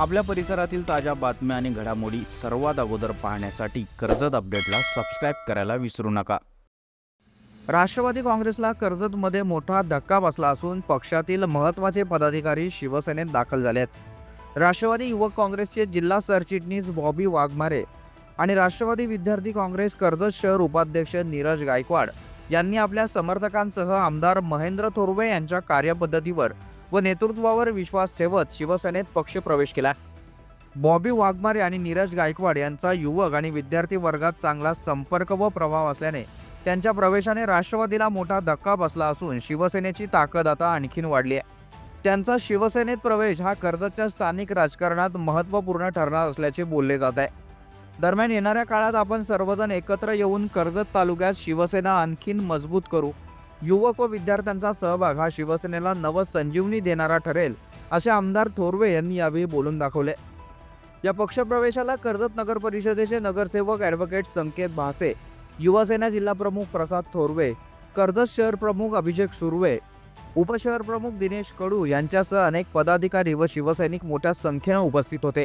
आपल्या परिसरातील ताज्या बातम्या आणि घडामोडी सर्वात अगोदर पाहण्यासाठी कर्जत अपडेटला सबस्क्राईब करायला विसरू नका. राष्ट्रवादी काँग्रेसला कर्जतमध्ये मोठा धक्का बसला असून पक्षातील महत्त्वाचे पदाधिकारी शिवसेनेत दाखल झाले आहेत राष्ट्रवादी युवक काँग्रेसचे जिल्हा सरचिटणीस बॉबी वाघमारे आणि राष्ट्रवादी विद्यार्थी काँग्रेस कर्जत शहर उपाध्यक्ष नीरज गायकवाड यांनी आपल्या समर्थकांसह आमदार महेंद्र थोरवे यांच्या कार्यपद्धतीवर व नेतृत्वावर विश्वास ठेवत शिवसेनेत पक्षप्रवेश केला. बॉबी वाघमारे आणि नीरज गायकवाड यांचा युवक आणि विद्यार्थी वर्गात चांगला संपर्क व प्रभाव असल्याने त्यांच्या प्रवेशाने राष्ट्रवादीला मोठा धक्का बसला असून शिवसेनेची ताकद आता आणखीन वाढली आहे. त्यांचा शिवसेनेत प्रवेश हा कर्जतच्या स्थानिक राजकारणात महत्त्वपूर्ण ठरणार असल्याचे बोलले जात आहे. दरम्यान येणाऱ्या काळात आपण सर्वजण एकत्र येऊन कर्जत तालुक्यात शिवसेना आणखीन मजबूत करू. युवक व विद्यार्थ्यांचा सहभाग हा शिवसेनेला नवसंजीवनी देणारा ठरेल असे आमदार थोरवे यांनी यावेळी बोलून दाखवले. या पक्षप्रवेशाला कर्जत नगर परिषदेचे नगरसेवक ॲडव्होकेट संकेत भासे युवासेना जिल्हाप्रमुख प्रसाद थोरवे कर्जत शहर प्रमुख अभिषेक सुर्वे उपशहर प्रमुख दिनेश कडू यांच्यासह अनेक पदाधिकारी व शिवसैनिक मोठ्या संख्येनं उपस्थित होते.